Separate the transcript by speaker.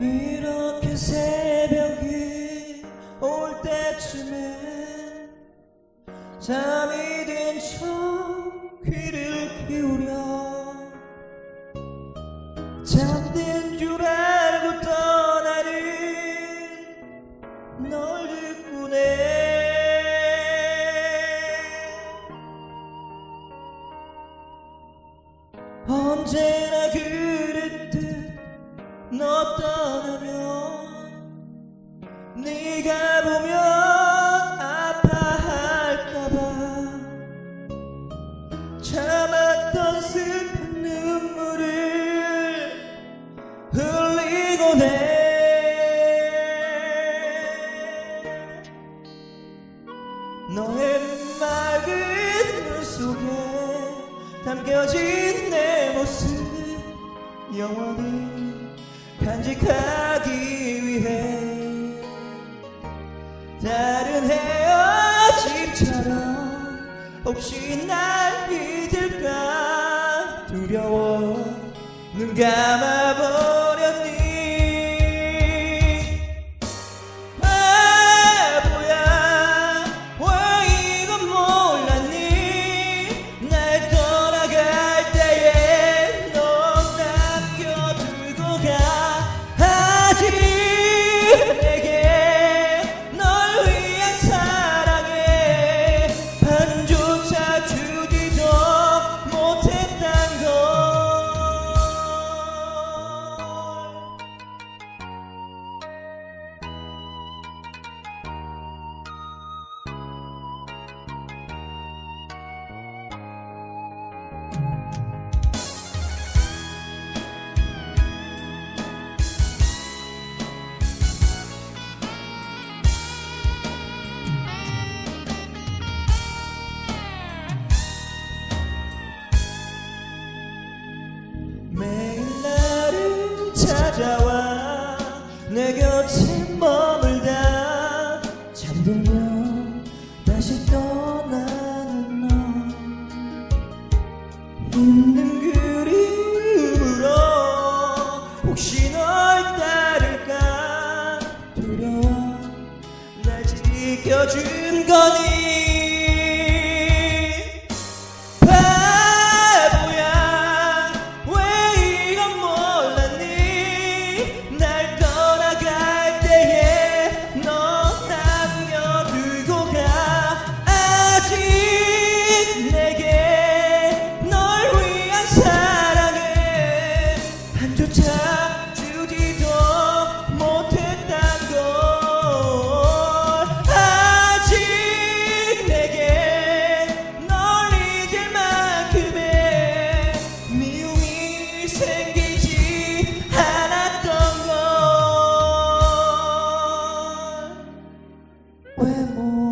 Speaker 1: 이렇게 새벽이 올 때쯤엔 잠이 든 척 귀를 기울여 잠든 줄 알고 떠나는 널 듣고네. 언제나 너 떠나면 네가 보면 아파할까봐 참았던 슬픈 눈물을 흘리곤 해 너의 맑은 눈 속에 담겨진 내 모습 영원히 간직하기 위해 다른 헤어짐처럼 혹시 날 믿을까? 두려워 눈 감아버 찾아와 내 곁에 머물다. 잠들면 다시 떠나는 너. 힘든 그리움으로 혹시 널 따를까? 두려워 날 지켜준 거니 When